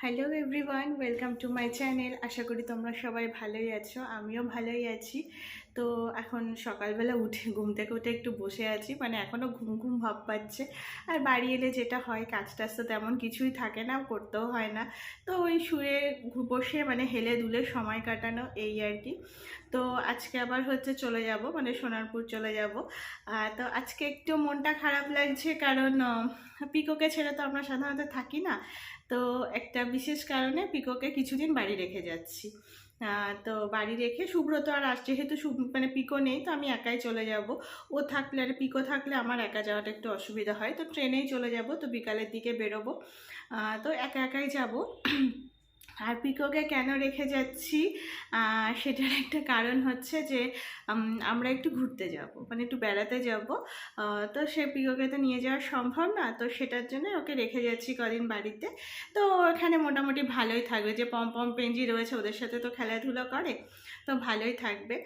Hello everyone welcome to my channel আশা করি তোমরা সবাই ভালোই আছো, আমিও ভালোই আছি। তো এখন সকালবেলা উঠে, ঘুম থেকে উঠে একটু বসে আছি। মানে এখনও ঘুম ঘুম ভাব পাচ্ছে। আর বাড়ি এলে যেটা হয়, কাজ টাজ তো তেমন কিছুই থাকে না, করতেও হয় না। তো ওই শুয়ে বসে মানে হেলে দুলে সময় কাটানো এই আর কি। তো আজকে আবার হচ্ছে চলে যাব মানে সোনারপুর চলে যাব। তো আজকে একটু মনটা খারাপ লাগছে কারণ পিকোকে ছেড়ে তো আমরা সাধারণত থাকি না। তো একটা বিশেষ কারণে পিকোকে কিছুদিন বাড়ি রেখে যাচ্ছি। তো বাড়ি রেখে সুব্রত আর আস যেহেতু মানে পিকো নেই, তো আমি একাই চলে যাব। ও থাকলে আর পিকো থাকলে আমার একা যাওয়াটা একটু অসুবিধা হয়। তো ট্রেনেই চলে যাব, তো বিকালের দিকে বেরোবো। তো একা একাই যাব। আর পিকোকে কেন রেখে যাচ্ছি? সেটার একটা কারণ হচ্ছে যে আমরা একটু ঘুরতে যাব মানে একটু বেড়াতে যাব। তো সে পিকোকে তো নিয়ে যাওয়া সম্ভব না, তো সেটার জন্য ওকে রেখে যাচ্ছি কদিন বাড়িতে। তো ওখানে মোটামুটি ভালোই থাকবে, যে পম পম পেঞ্জি রয়েছে, ওদের সাথে তো খেলাধুলো করে। তো ভালোই থাকবে।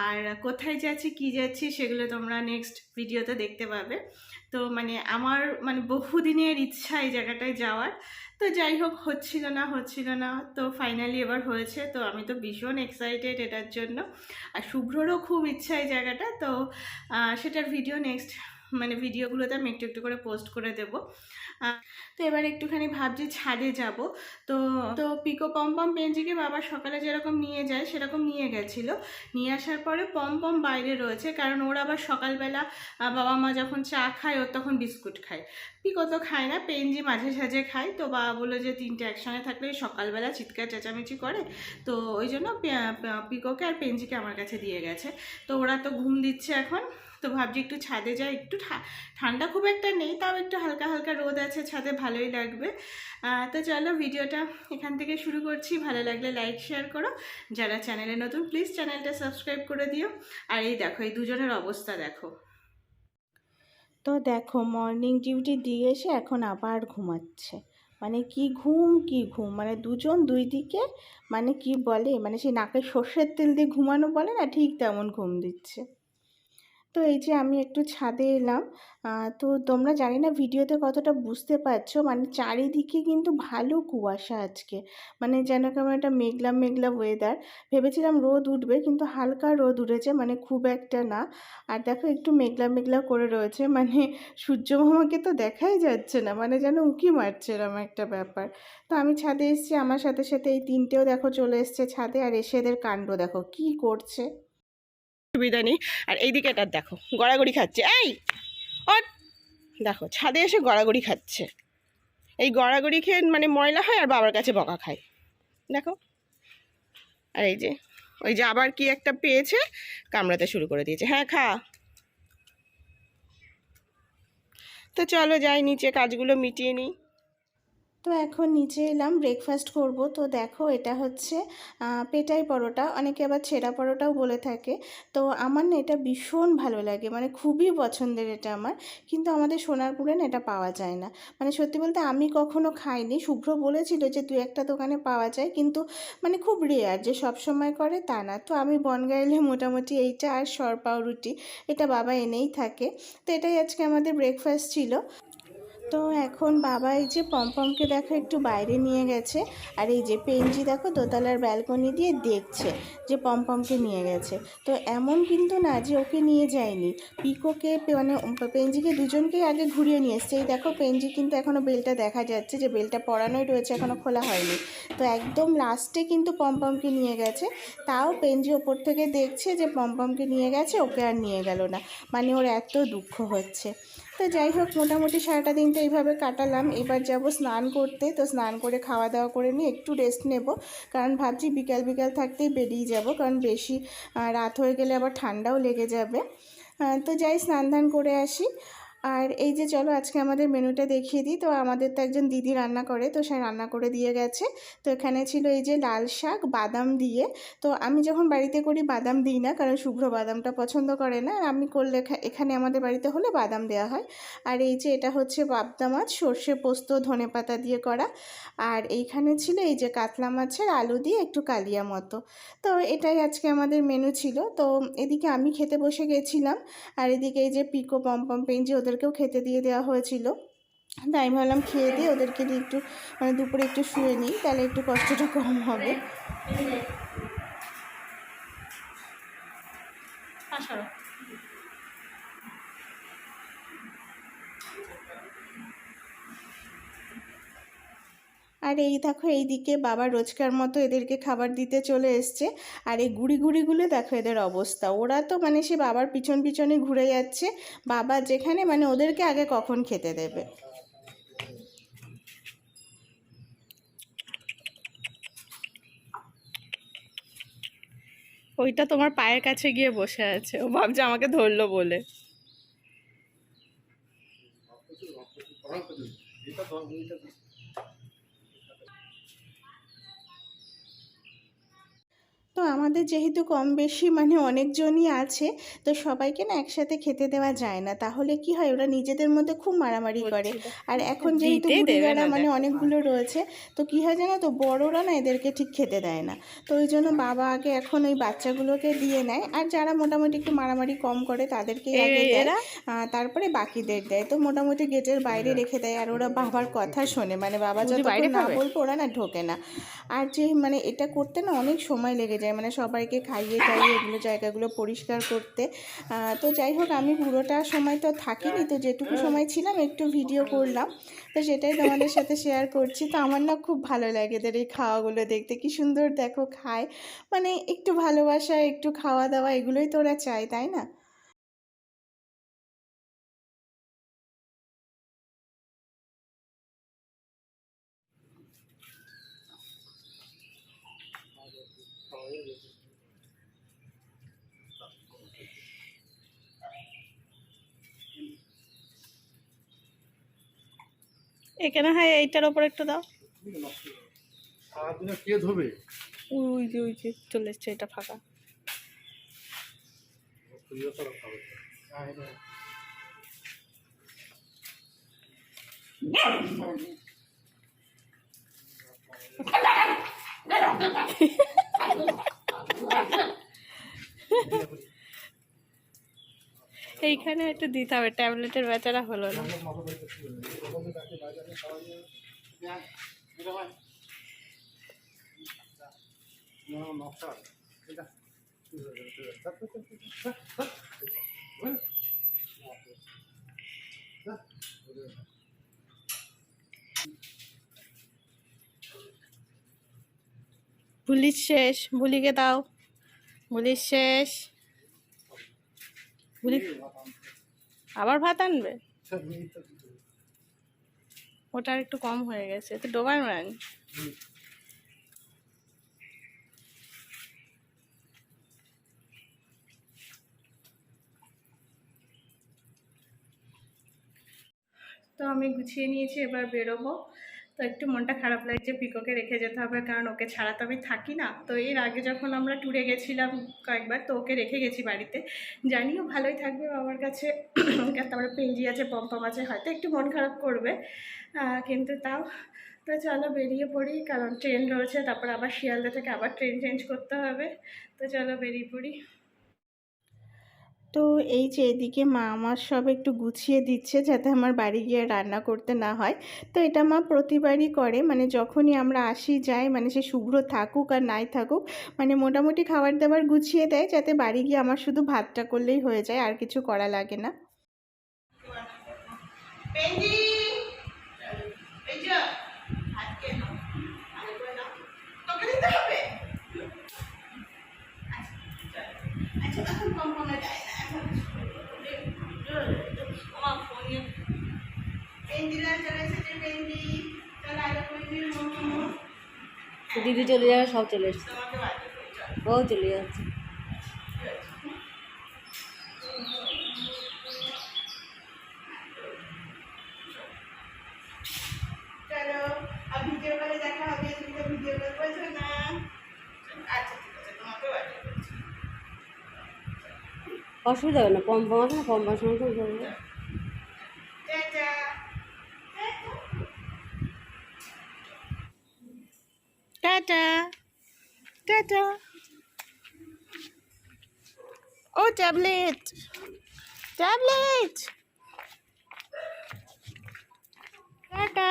আর কোথায় যাচ্ছি, কি যাচ্ছি সেগুলো তোমরা নেক্সট ভিডিওতে দেখতে পাবে। তো মানে আমার মানে বহুদিনের ইচ্ছা এই জায়গাটায় যাওয়ার। তো যাই হোক, হচ্ছিল না হচ্ছিল না। তো ফাইনালি এবার হয়েছে। তো আমি তো ভীষণ এক্সাইটেড এটার জন্য। আর শুভ্ররও খুব ইচ্ছা এই জায়গাটা। তো সেটার ভিডিও নেক্সট মানে ভিডিওগুলোতে আমি একটু একটু করে পোস্ট করে দেবো। তো এবার একটুখানি ভাবছি ছাদে যাব। তো তো পিকো পম পম পেঞ্জিকে বাবা সকালে যেরকম নিয়ে যায় সেরকম নিয়ে গেছিল। নিয়ে আসার পরে পম পম বাইরে রয়েছে কারণ ওর আবার সকালবেলা বাবা মা যখন চা খায় ওর তখন বিস্কুট খায়। পিকো তো খায় না, পেঞ্জি মাঝে সাঝে খায়। তো বাবা বলল যে তিনটে একসঙ্গে থাকলে সকালবেলা চিৎকার চেঁচামেচি করে। তো ওই জন্য পিকোকে আর পেঞ্জিকে আমার কাছে দিয়ে গেছে। তো ওরা তো ঘুম দিচ্ছে এখন। তো ভাবছি একটু ছাদে যাই। একটু ঠান্ডা খুব একটা নেই, তাও একটু হালকা হালকা রোদ আছে ছাদে, ভালোই লাগবে। তো চলো ভিডিওটা এখান থেকে শুরু করছি। ভালো লাগলে লাইক, শেয়ার করো। যারা চ্যানেলে নতুন, প্লিজ চ্যানেলটা সাবস্ক্রাইব করে দিও। আর এই দেখো, এই দুজনের অবস্থা দেখো। তো দেখো মর্নিং ডিউটি দিয়ে এসে এখন আবার ঘুমাচ্ছে। মানে কি ঘুম কি ঘুম? মানে দুজন দুই দিকে মানে কি বলে? মানে সেই নাকে সর্ষের তেল দিয়ে ঘুমানো বলে না, ঠিক তেমন ঘুম দিচ্ছে। তো এই যে আমি একটু ছাদে এলাম তো তোমরা জানি না ভিডিওতে কতটা বুঝতে পারছ মানে চারিদিকে কিন্তু ভালো কুয়াশা আজকে। মানে যেন কেমন একটা মেঘলা মেঘলা ওয়েদার ভেবেছিলাম রোদ উঠবে, কিন্তু হালকা রোদ উঠেছে মানে খুব একটা না। আর দেখো একটু মেঘলা মেঘলা করে রয়েছে মানে সূর্য মামাকে তো দেখাই যাচ্ছে না মানে যেন উঁকি মারছে এরম একটা ব্যাপার। তো আমি ছাদে এসেছি, আমার সাথে সাথে এই তিনটেও দেখো চলে এসছে ছাদে, আর এসে এদের কাণ্ড দেখো, কি করছে? সুবিধা নেই। আর এইদিকে এটা দেখো, গড়াগড়ি খাচ্ছে। এই ও দেখো, ছাদে এসে গড়াগড়ি খাচ্ছে। এই গড়াগড়ি খেয়ে মানে ময়লা হয় আর বাবার কাছে বকা খায়। দেখো, আর এই যে, ওই যে আবার কি একটা পেয়েছে, কামড়াতে শুরু করে দিয়েছে। হ্যাঁ খা। তো চলো যাই, নিচে কাজগুলো মিটিয়ে নিই। তো এখন নিচে এলাম ব্রেকফাস্ট করব। তো দেখো এটা হচ্ছে পেটাই পরোটা। অনেকে আবার ছেঁড়া পরোটাও বলে থাকে। তো আমার না এটা ভীষণ ভালো লাগে মানে খুবই পছন্দের এটা আমার। কিন্তু আমাদের সোনারপুরে না এটা পাওয়া যায় না। মানে সত্যি বলতে আমি কখনো খাইনি। শুভ্র বলেছিল যে দু একটা দোকানে পাওয়া যায়, কিন্তু মানে খুব রেয়ার যে সব সময় করে তা না। তো আমি বনগাইলে মোটামুটি এইটা আর সর পাউরুটি, এটা বাবা এনেই থাকে। তো এটাই আজকে আমাদের ব্রেকফাস্ট ছিল। তো এখন বাবা এই যে পমপমকে দেখো একটু বাইরে নিয়ে গেছে, আর এই যে পেঞ্জি দেখো দোতলার ব্যালকনি দিয়ে দেখছে যে পমপমকে নিয়ে গেছে। তো এমন কিন্তু না যে ওকে নিয়ে যায়নি। পিকোকে মানে পেঞ্জিকে দুজনকেই আগে ঘুরিয়ে নিয়ে এসছে। এই দেখো পেঞ্জি কিন্তু এখনও বেলটা দেখা যাচ্ছে যে বেলটা পরানোই রয়েছে এখনও খোলা হয়নি। তো একদম লাস্টে কিন্তু পমপমকে নিয়ে গেছে। তাও পেঞ্জি ওপর থেকে দেখছে যে পমপমকে নিয়ে গেছে, ওকে আর নিয়ে গেল না। মানে ওর এত দুঃখ হচ্ছে। তো যাই হোক, মোটামুটি সারাটা দিনটা এইভাবে কাটালাম। এবার যাব স্নান করতে। তো স্নান করে খাওয়া দাওয়া করে নিয়ে একটু রেস্ট নেব। কারণ ভাবছি বিকাল বিকাল থাকতেই বেরিয়ে যাব। কারণ বেশি রাত হয়ে গেলে আবার ঠান্ডাও লেগে যাবে। তো যাই স্নান ধান করে আসি। আর এই যে চলো আজকে আমাদের মেনুটা দেখিয়ে দিই। তো আমাদের তো একজন দিদি রান্না করে, তো সে রান্না করে দিয়ে গেছে। তো এখানে ছিল এই যে লাল শাক, বাদাম দিয়ে। তো আমি যখন বাড়িতে করি বাদাম দিই না, কারণ শুভ্র বাদামটা পছন্দ করে না। আর আমি করলে এখা- এখানে আমাদের বাড়িতে হলে বাদাম দেওয়া হয়। আর এই যে এটা হচ্ছে পাবদা মাছ, সর্ষে পোস্ত, ধনে পাতা দিয়ে করা। আর এইখানে ছিল এই যে কাতলা মাছের আলু দিয়ে একটু কালিয়া মতো। তো এটাই আজকে আমাদের মেনু ছিল। তো এদিকে আমি খেতে বসে গেছিলাম। আর এদিকে এই যে পিকো পম পম পেঞ্জি ওদেরকেও খেতে দিয়ে দেওয়া হয়েছিল। তাই আমি ভাবলাম খেয়ে দিয়ে ওদেরকে নিয়ে একটু মানে দুপুরে একটু শুয়ে নিই, তাহলে একটু কষ্টটা কম হবে। আর এই দেখো এইদিকে বাবা রোজকার মতো এদেরকে খাবার দিতে চলে এসছে। আর এই গুড়ি গুড়িগুলো দেখো এদের অবস্থা। ওরা তো মানে সে বাবার পিছন পিছনে ঘুরে যাচ্ছে। বাবা যেখানে মানে ওদেরকে আগে কখন খেতে দেবে? ওইটা তোমার পায়ের কাছে গিয়ে বসে আছে। ও ভাবছে আমাকে ধরলো বলে। তো আমাদের যেহেতু কম বেশি মানে অনেকজনই আছে তো সবাইকে না একসাথে খেতে দেওয়া যায় না। তাহলে কি হয়? ওরা নিজেদের মধ্যে খুব মারামারি করে। আর এখন যেহেতু না, মানে অনেকগুলো রয়েছে তো কি হয় জানো তো? বড়রা না এদেরকে ঠিক খেতে দেয় না। তো ওই জন্য বাবা আগে এখন ওই বাচ্চাগুলোকে দিয়ে নেয়। আর যারা মোটামুটি একটু মারামারি কম করে তাদেরকে আগে দেয়। তারপরে বাকিদের দেয়। তো মোটামুটি গেটের বাইরে রেখে দেয়। আর ওরা বাবার কথা শোনে। মানে বাবা বাইরে না বলব ওরা না ঢোকে না। আর যে মানে এটা করতে না অনেক সময় লেগে যায়। মানে সবাইকে খাইয়ে খাইয়ে এগুলো জায়গাগুলো পরিষ্কার করতে। তো যাই হোক, আমি পুরোটা সময় তো থাকিনি, তো যেটুকু সময় ছিলাম একটু ভিডিও করলাম। তো সেটাই তোমাদের সাথে শেয়ার করছি। তো আমার না খুব ভালো লাগে এদের এই খাওয়াগুলো দেখতে। কি সুন্দর দেখো খায়। মানে একটু ভালোবাসা, একটু খাওয়া দাওয়া, এগুলোই তোরা চায়, তাই না? এখানে হয়? এইটার ওপর একটু দাও। কে ধোবে? ওই যে ওই যে চলে এসছে এটা ফাঁকা। এইখানে একটু দিতে হবে ট্যাবলেটের বেচারা হলো না। পুলিশ শেষ বুলিকে দাও। পুলিশ শেষ। বুলি আবার ভাত আনবে? ওটা আর একটু কম হয়ে গেছে। তো ডোবার ম্যান। তো আমি গুছিয়ে নিয়েছি, এবার বেরোবো। তো একটু মনটা খারাপ লাগছে পিকোকে রেখে যেতে হবে, কারণ ওকে ছাড়া তো আমি থাকি না। তো এর আগে যখন আমরা ট্যুরে গেছিলাম কয়েকবার, তো ওকে রেখে গেছি বাড়িতে। জানিও ভালোই থাকবে বাবার কাছে। তারপরে পেঞ্জি আছে পম্পম আছে, হয়তো একটু মন খারাপ করবে। কিন্তু তাও, তো চলো বেরিয়ে পড়ি, কারণ ট্রেন রয়েছে, তারপর আবার শিয়ালদা থেকে আবার ট্রেন চেঞ্জ করতে হবে। তো চলো বেরিয়ে পড়ি। তো এই যে এদিকে মা আমার সব একটু গুছিয়ে দিচ্ছে যাতে আমার বাড়ি গিয়ে রান্না করতে না হয়। তো এটা মা প্রতিবারই করে। মানে যখনই আমরা আসি, যাই মানে সে শুভ্র থাকুক আর নাই থাকুক মানে মোটামুটি খাবার দাবার গুছিয়ে দেয় যাতে বাড়ি গিয়ে আমার শুধু ভাতটা করলেই হয়ে যায়, আর কিছু করা লাগে না। দিদি চলে যাবে সব চলে এসছে। বউ চলে যাচ্ছে। ভিডিও কলে দেখা হবে তুমি তো ভিডিও কল করছ না। আচ্ছা ঠিক আছে তোমাকেও অসুবিধা হবে না পম পম আছে না পম পম সময় চলে যাবে টাটা টাটা টাটা ও ট্যাবলেট ট্যাবলেট টাটা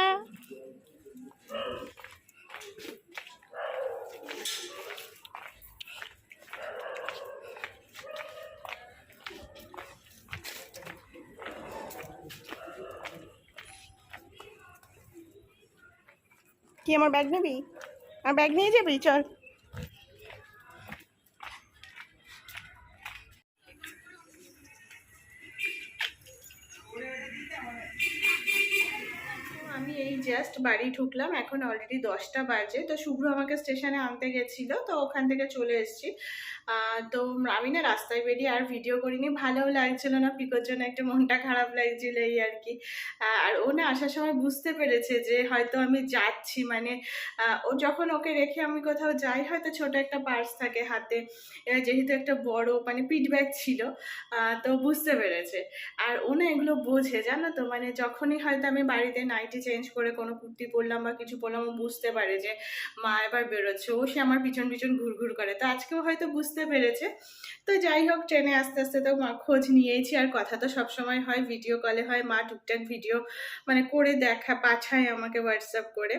কি আমার ব্যাগ নিবি? আর ব্যাগ নিয়ে যাবি? চল। বাড়ি ঢুকলাম, এখন অলরেডি দশটা বাজে। তো শুভ্র আমাকে স্টেশনে আনতে গেছিল, তো ওখান থেকে চলে এসেছি। তো আমি না রাস্তায় বেরিয়ে আর ভিডিও করিনি। ভালোও লাগছিল না, পিকোর জন্য একটু মনটা খারাপ লাগছিল এই আর কি। আর ও না আসার সময় বুঝতে পেরেছে যে হয়তো আমি যাচ্ছি মানে ও যখন ওকে রেখে আমি কোথাও যাই, হয়তো ছোট একটা পার্স থাকে হাতে যেহেতু একটা বড় মানে পিট ব্যাগ ছিল তো বুঝতে পেরেছে। আর ও না এগুলো বোঝে, জানো তো মানে যখনই হয়তো আমি বাড়িতে নাইটি চেঞ্জ করে কোনো কুর্তি পরলাম বা কিছু পরলাম, ও বুঝতে পারে যে মা এবার বেরোচ্ছে, ও সে আমার পিছন পিছন ঘুরঘুর করে। তো আজকেও হয়তো বুঝতে পেরেছে। তো যাই হোক, ট্রেনে আস্তে আস্তে তো মা খোঁজ নিয়েছি আর কথা তো সবসময় হয় ভিডিও কলে হয়, মা টুকটাক ভিডিও মানে করে দেখা, পাঠায় আমাকে হোয়াটসঅ্যাপ করে।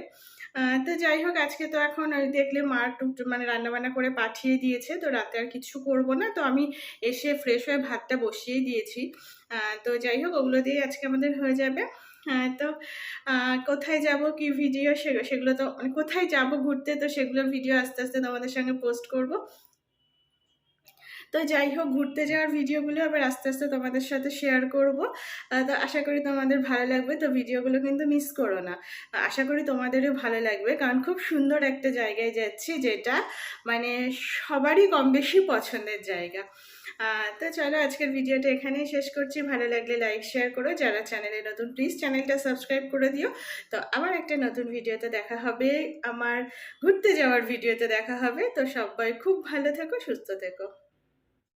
তো যাই হোক, আজকে তো এখন ওই দেখলে মা টুক মানে রান্নাবান্না করে পাঠিয়ে দিয়েছে, তো রাতে আর কিছু করব না, তো আমি এসে ফ্রেশ হয়ে ভাতটা বসিয়ে দিয়েছি। তো যাই হোক, ওগুলো দিয়ে আজকে আমাদের হয়ে যাবে। হ্যাঁ তো কোথায় যাব, কি ভিডিও সেগুলো তো মানে কোথায় যাব ঘুরতে, তো সেগুলো ভিডিও আস্তে আস্তে তোমাদের সঙ্গে পোস্ট করব। তো যাই হোক, ঘুরতে যাওয়ার ভিডিওগুলো আবার আস্তে আস্তে তোমাদের সাথে শেয়ার করব। তো আশা করি তোমাদের ভালো লাগবে, তো ভিডিওগুলো কিন্তু মিস করো না। আশা করি তোমাদেরও ভালো লাগবে, কারণ খুব সুন্দর একটা জায়গায় যাচ্ছি যেটা মানে সবারই কম বেশি পছন্দের জায়গা। তো চলো আজকের ভিডিওটা এখানেই শেষ করছি। ভালো লাগলে লাইক শেয়ার করো। যারা চ্যানেলে নতুন প্লিজ চ্যানেলটা সাবস্ক্রাইব করে দিও। তো আবার একটা নতুন ভিডিওতে দেখা হবে, আমার ঘুরতে যাওয়ার ভিডিওতে দেখা হবে। তো সবাই খুব ভালো থেকো, সুস্থ থেকো।